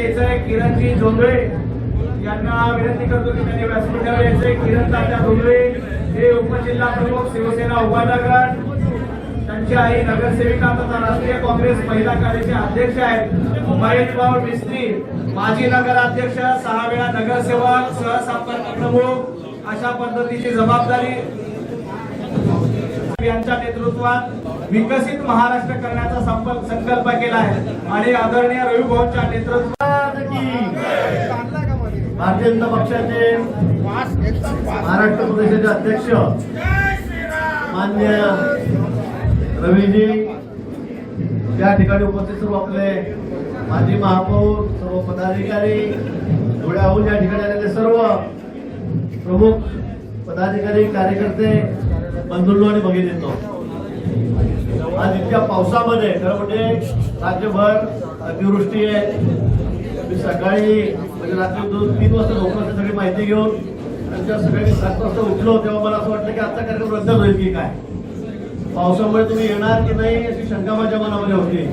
यायचंय किरणजी जोंधळे यांना विनंती करतो की त्यांनी व्यासपीठावर यायचंय. किरण तात्या जोंधळे हे उपजिल्हा प्रमुख शिवसेना उपाध्यक्ष त्यांची आई नगरसेविका तथा राष्ट्रीय काँग्रेस महिला कार्याचे अध्यक्ष आहेत. महेश भाऊ मिस्त्री माजी नगराध्यक्ष सहा वेळा नगरसेवक सहसंपर्क प्रमुख अशा पद्धतीची जबाबदारी यांच्या नेतृत्वात विकसित महाराष्ट्र करण्याचा संकल्प संकल्प केला आहे. आणि आदरणीय रवी भाऊच्या नेतृत्वात भारतीय जनता पक्षाचे महाराष्ट्र प्रदेशाचे अध्यक्ष मान्य रवीजी त्या ठिकाणी उपस्थित सर्व आपले माजी महापौर सर्व पदाधिकारी धुळ्याहून या ठिकाणी आलेले सर्व प्रमुख पदाधिकारी कार्यकर्ते बंधुल्लो आणि भगिनींनो. आज इतक्या पावसामध्ये खरं म्हणजे राज्यभर अतिवृष्टी आहे. मी सकाळी म्हणजे रात्री दोन तीन वाजता झोपण्याची सगळी माहिती घेऊन आणि जेव्हा सकाळी सात वाजता उठलो तेव्हा मला असं वाटलं की आजचा कार्यक्रम रद्द होईल की काय? पावसामुळे तुम्ही येणार की नाही अशी शंका माझ्या मनामध्ये होती.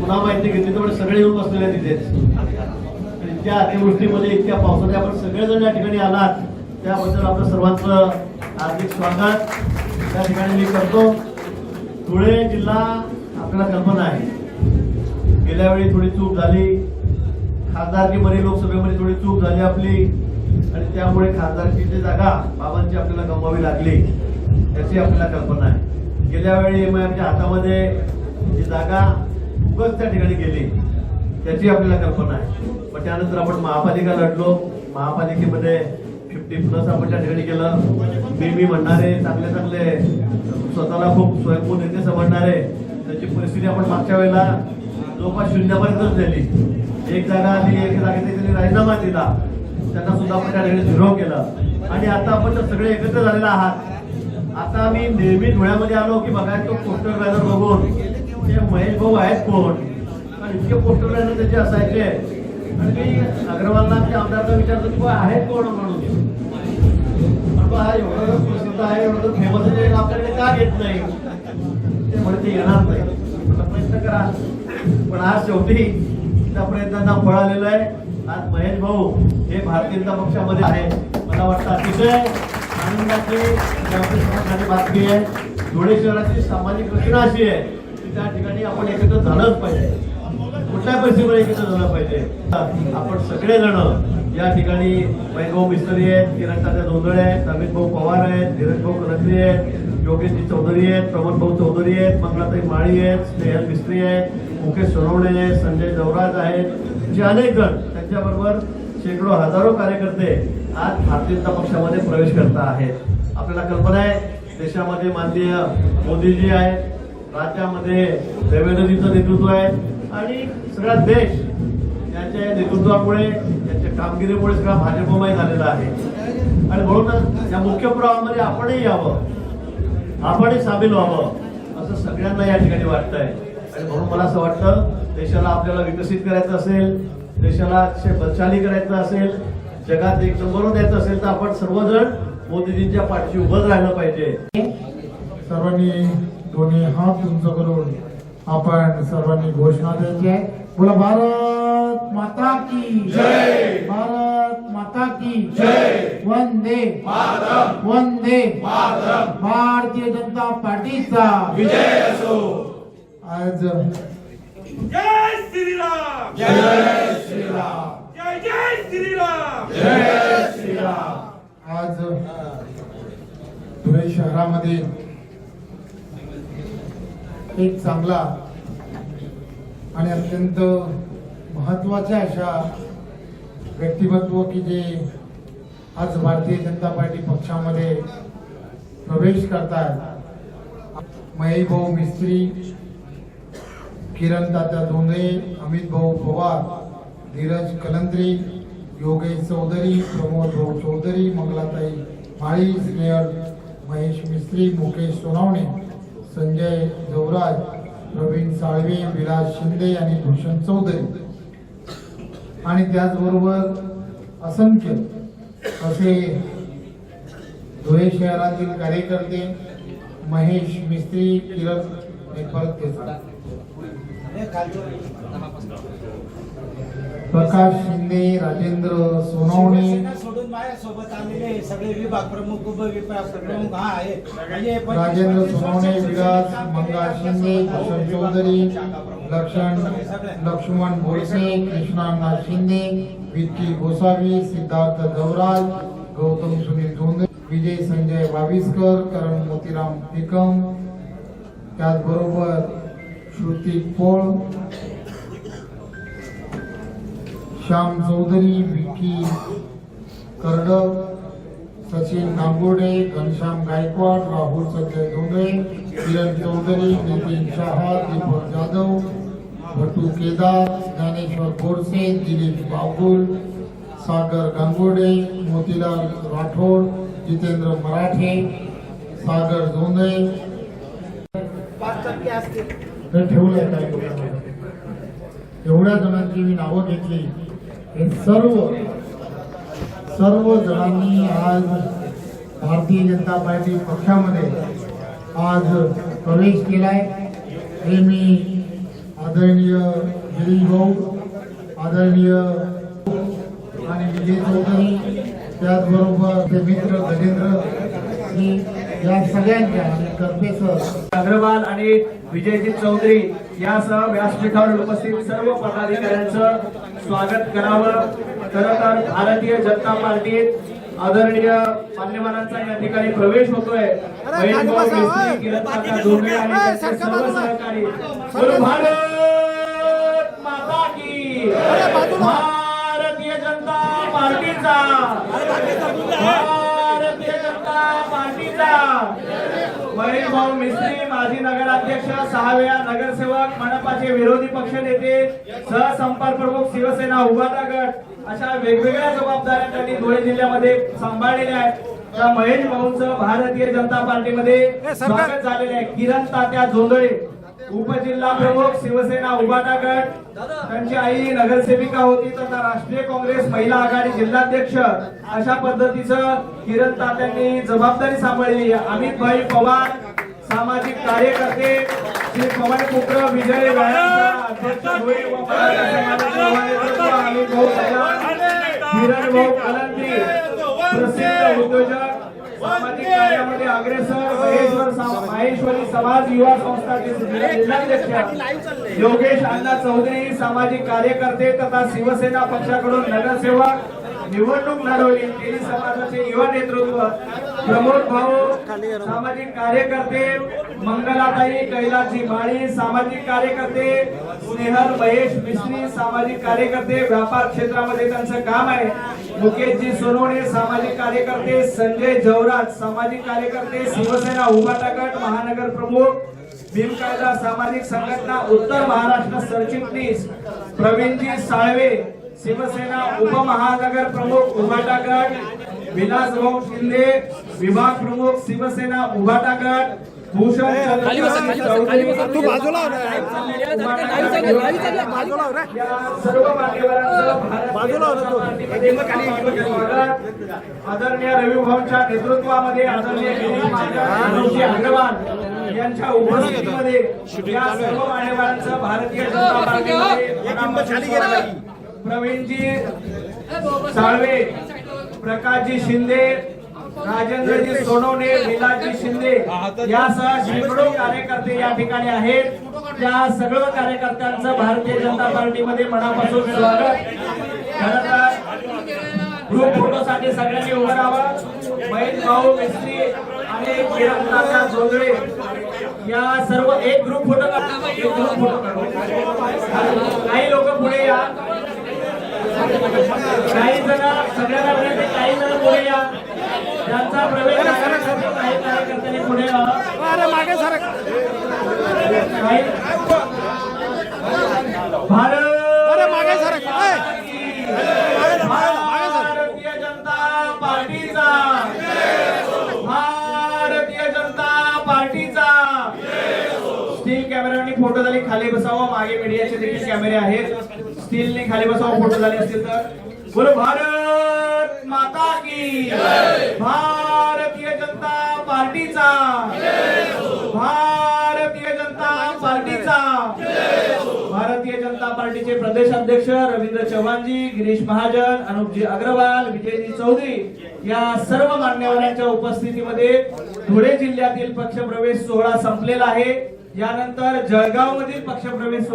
पुन्हा माहिती घेतली तर सगळे येऊन बसलेले तिथे तिथेच इतक्या अतिवृष्टीमध्ये इतक्या पावसामध्ये आपण सगळेजण या ठिकाणी आलात. त्याबद्दल आपलं सर्वांचं हार्दिक स्वागत. त्या ठिकाणी मी करतो. धुळे जिल्हा आपल्याला कल्पना आहे. गेल्या वेळी थोडी चूक झाली. खासदारकीमध्ये लोकसभेमध्ये थोडी चूक झाली आपली. आणि त्यामुळे खासदारकीची जागा बाबांची आपल्याला गमवावी लागली. याची आपल्याला कल्पना आहे. गेल्या वेळी एम आयच्या हातामध्ये जी जागा उगच त्या ठिकाणी गेली. त्याची आपल्याला कल्पना आहे. पण त्यानंतर आपण महापालिका लढलो. महापालिकेमध्ये फिफ्टी प्लस आपण त्या ठिकाणी केलं. मी मी म्हणणारे चांगले चांगले. स्वतःला खूप स्वयंभू नेते समजणारे. त्याची परिस्थिती आपण मागच्या वेळेला जवळपास शून्यापर्यंतच झाली. एक जागा आली एक जागेत त्यांनी राजीनामा दिला. त्यांना सुद्धा आपण त्या ठिकाणी झिरो केलं. आणि आता आपण तर सगळे एकत्र झालेला आहात. आता मी नेहमी धुळ्यामध्ये आलो की बघा तो पोस्टर बॅनर बघून ते महेश भाऊ आहेत कोण? कारण इतके पोस्टर बॅनर त्याचे असायचे. आणि मी अग्रवालना आमच्या आमदारला विचारतो की आहेत कोण म्हणून? पण बा हा एवढा जर प्रसिद्ध आहे एवढं फेमस आहे आपल्याकडे का घेत नाही ते म्हणते येणार नाही प्रयत्न करा पण आज शेवटी त्या प्रयत्नांना फळ आलेलं आहे आज महेश भाऊ हे भारतीय जनता पक्षामध्ये आहे मला वाटतं अतिशय आनंदाची आणि आपली समाजाची बातमी आहे धुळे शहराची सामाजिक रचना अशी आहे की त्या ठिकाणी आपण एकत्र झालंच पाहिजे कुठल्या परिस्थितीमध्ये एकत्र झालं पाहिजे आपण सगळेजण या ठिकाणी वैभव मिस्त्री आहेत किरण तात्या धोंदळे आहेत अमित भाऊ पवार आहेत धीरज भाऊ कनकरी आहेत योगेशजी चौधरी आहेत प्रमोद भाऊ चौधरी आहेत मंगलाताई माळी आहेत स्नेहल मिस्त्री आहेत मुकेश सोनवणे आहेत संजय जवराज आहेत. जे अनेक जण त्यांच्याबरोबर शेकडो हजारो कार्यकर्ते आज भारतीय जनता पक्षामध्ये प्रवेश करता आहेत. आपल्याला कल्पना आहे देशामध्ये माननीय मोदीजी आहेत राज्यामध्ये देवेंद्रजीचं नेतृत्व आहे आणि सगळा देश यांच्या नेतृत्वामुळे कामगिरीमुळे सगळा भाजपमय झालेला आहे. आणि म्हणूनच या मुख्य प्रवाहामध्ये आपणही यावं. आपणही सामील व्हावं असं सगळ्यांना या ठिकाणी वाटत आहे आणि म्हणून मला असं वाटतं देशाला आपल्याला विकसित करायचं असेल देशाला बलशाली करायचं असेल जगात एक नंबर द्यायचं असेल तर आपण सर्वजण मोदीजींच्या पाठीशी उभं राहिलं पाहिजे. सर्वांनी दोन्ही हात उंच करून आपण सर्वांनी घोषणा द्यायची आहे. बोला भारत माता की जय। भारत माता की जय। वंदे। वंदे। भारतीय जनता पार्टीचा विजय असो। आज जय श्रीराम। जय श्रीराम। जय जय श्रीराम। जय श्रीराम। आज धुळे शहरामध्ये एक चांगला आणि अत्यंत महत्त्वाच्या अशा व्यक्तिमत्व की जे आज भारतीय जनता पार्टी पक्षामध्ये प्रवेश करतात. महेश भाऊ मिस्त्री किरण तात्या धोंडे अमित भाऊ पवार धीरज कलंत्री योगेश चौधरी प्रमोद भाऊ चौधरी मंगलाताई माळी स्नेहल महेश मिस्त्री मुकेश सोनावणे संजय जवराज प्रवीण साळवे विलास शिंदे आणि भूषण चौधरी. आणि त्याचबरोबर असंख्य असे धुळे शहरातील कार्यकर्ते महेश मिस्त्री किरण परत प्रकाश शिंदे राजेंद्र सोनवणे. सोडून माझ्यासोबत आलेले सगळे विभाग प्रमुख उपविभाग प्रमुख हा आहे. म्हणजे राजेंद्र सोनवणे विलास मंगा शिंदे भूषण चौधरी लक्षण लक्ष्मण बोरसे कृष्णानाथ शिंदे विक्की गोसावी सिद्धार्थ गौराज गौतम सुनील धोंडे विजय संजय बाविस्कर करण मोतीराम निकम त्याचबरोबर श्रुती पोळ श्याम चौधरी विक्की करडक सचिन नांगोडे घनश्याम गायकवाड राहुल संजय धोंडे किरण चौधरी नितीन शहा दीपक जाधव भटू केदार ज्ञानेश्वर गोडसे दिलीप बागुल सागर गांगोडे मोतीलाल राठोड जितेंद्र मराठे सागर धोंडे. हे ठेवलंय काय? एवढ्या जणांची मी नावं घेतली. हे सर्व सर्व जणांनी आज भारतीय जनता पार्टी पक्षामध्ये आज प्रवेश केलाय. हे मी आदरणीय गिरीश भाऊ आदरणीय आणि विजय चौधरी त्याचबरोबर ते मित्र गजेंद्र या सगळ्यांच्या आणि कर्पेसर अग्रवाल आणि विजयजित चौधरी यासह व्यासपीठावर उपस्थित सर्व पदाधिकाऱ्यांचं स्वागत करावं. खरं तर भारतीय जनता पार्टीत आदरणीय मान्यवरांचा या ठिकाणी प्रवेश होतोय. माता की भारतीय जनता पार्टीचा. भारतीय जनता पार्टीचा. महेश भाऊ मिस्त्री माजी नगराध्यक्ष सहा वेळा नगरसेवक मनपाचे विरोधी पक्ष नेते सहसंपर्क प्रमुख शिवसेना उभाटा गट अशा वेगवेगळ्या जबाबदाऱ्या त्यांनी धुळे जिल्ह्यामध्ये सांभाळलेल्या आहेत. त्या महेश भाऊंचं भारतीय जनता पार्टीमध्ये स्वागत झालेलं आहे. किरण तात्या जोंधळे. उपजिल्हा प्रमुख शिवसेना उभाटा गट त्यांची आई नगरसेविका होती तथा राष्ट्रीय काँग्रेस महिला आघाडी जिल्हाध्यक्ष. अशा पद्धतीचं किरण तात्यांनी जबाबदारी सांभाळली. अमित भाई पवार सामाजिक कार्यकर्ते श्री पवन पुत्र विजय अमित भाऊ किरण भाऊ कलंत्री प्रसिद्ध उद्योजक सामाजिक कार्यामध्ये अग्रेसर महेश्वर माहेश्वरी समाज युवा संस्थाचे जिल्हाध्यक्ष योगेश अण्णा चौधरी सामाजिक कार्यकर्ते तथा शिवसेना पक्षाकडून नगरसेवक निवडणूक लढवली. तेली समाजाचे युवा नेतृत्व प्रमोद भाऊ सामाजिक कार्यकर्ते मंगलाताई कैलासजी माळी सामाजिक कार्यकर्ते स्नेहल महेश मिश्री सामाजिक कार्यकर्ते व्यापार क्षेत्रामध्ये त्यांचं काम आहे. मुकेशजी सोनवणे सामाजिक कार्यकर्ते संजय जवराज सामाजिक कार्यकर्ते शिवसेना उभाटागट महानगर प्रमुख भीमकायदा सामाजिक संघटना उत्तर महाराष्ट्र सरचिटणीस प्रवीणजी साळवे शिवसेना उपमहानगर प्रमुख उभाटा गट विलासभाऊ शिंदे विभाग प्रमुख शिवसेना उभाटा गट भूषण चंद्रकांत चौधरी तू बाजूला ना. या सर्व मान्यवरांचं भारतीय बाजूला ना तू. जनता पार्टीमध्ये स्वागत. आदरणीय रवी भाऊंच्या नेतृत्वामध्ये आदरणीय अग्रवाल यांच्या उपस्थितीमध्ये या सर्व मान्यवरांचं भारतीय जनता पार्टीमध्ये. प्रवीणजी साळवे प्रकाशजी शिंदे राजेंद्रजी सोनवणे विलासजी शिंदे यासह शेकडो कार्यकर्ते या ठिकाणी आहेत त्या सर्व कार्यकर्त्यांचं भारतीय जनता पार्टीमध्ये मनापासून स्वागत ग्रुप फोटोसाठी सगळ्यांनी उभं राहावं महेश भाऊ मिस्त्री आणि किरण तात्या जोंधळे या सर्व एक ग्रुप फोटो काढा. एक ग्रुप फोटो काढा. काही लोक काही जण सगळ्यांना विनंती काही जण पुढे या त्यांचा प्रवेश करण्यासाठी काही? कार्यकर्त्यांनी पुढे. भारतीय जनता पार्टीचा. भारतीय जनता पार्टीचा. स्टील कॅमेराने फोटो झाले खाली बसावं. मागे मीडियाचे देखील कॅमेरे आहेत. स्टीलने खाली बसावं फोटो झाले असतील तर. बोलो भारत माता की भारतीय जनता पार्टीचा। भारतीय जनता पार्टीचा। भारतीय जनता पार्टीचे प्रदेश अध्यक्ष रवींद्र चव्हाणजी गिरीश महाजन अनुपजी अग्रवाल विजयजी चौधरी या सर्व मान्यवरांच्या उपस्थितीमध्ये धुळे जिल्ह्यातील पक्षप्रवेश सोहळा संपलेला आहे. यानंतर जळगाव मधील पक्षप्रवेश